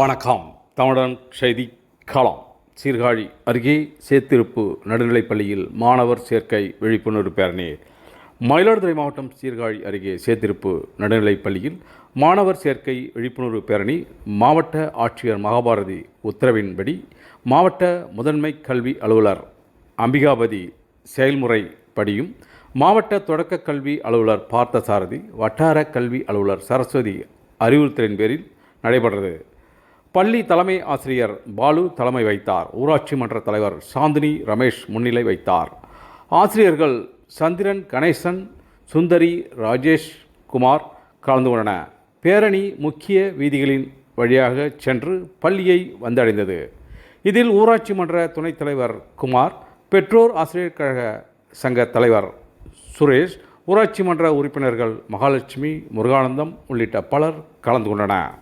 வணக்கம். தமிழன் செய்தி களம். சீர்காழி அருகே சேத்திருப்பு நடுநிலைப்பள்ளியில் மாணவர் சேர்க்கை விழிப்புணர்வு பேரணி. மயிலாடுதுறை மாவட்டம் சீர்காழி அருகே சேத்திருப்பு நடுநிலைப்பள்ளியில் மாணவர் சேர்க்கை விழிப்புணர்வு பேரணி மாவட்ட ஆட்சியர் மகாபாரதி உத்தரவின்படி மாவட்ட முதன்மை கல்வி அலுவலர் அம்பிகாபதி செயல்முறைப்படியும் மாவட்ட தொடக்க கல்வி அலுவலர் பார்த்தசாரதி வட்டார கல்வி அலுவலர் சரஸ்வதி அறிவுறுத்தலின் பேரில் நடைபெற்றது. பள்ளி தலைமை ஆசிரியர் பாலு தலைமை வைத்தார். ஊராட்சி மன்ற தலைவர் சாந்தினி ரமேஷ் முன்னிலை வைத்தார். ஆசிரியர்கள் சந்திரன் கணேசன் சுந்தரி ராஜேஷ் குமார் கலந்து கொண்டன. பேரணி முக்கிய வீதிகளின் வழியாக சென்று பள்ளியை வந்தடைந்தது. இதில் ஊராட்சி மன்ற துணைத் தலைவர் குமார் பெற்றோர் ஆசிரியர் கழக சங்க தலைவர் சுரேஷ் ஊராட்சி மன்ற உறுப்பினர்கள் மகாலட்சுமி முருகானந்தம் உள்ளிட்ட பலர் கலந்து கொண்டனர்.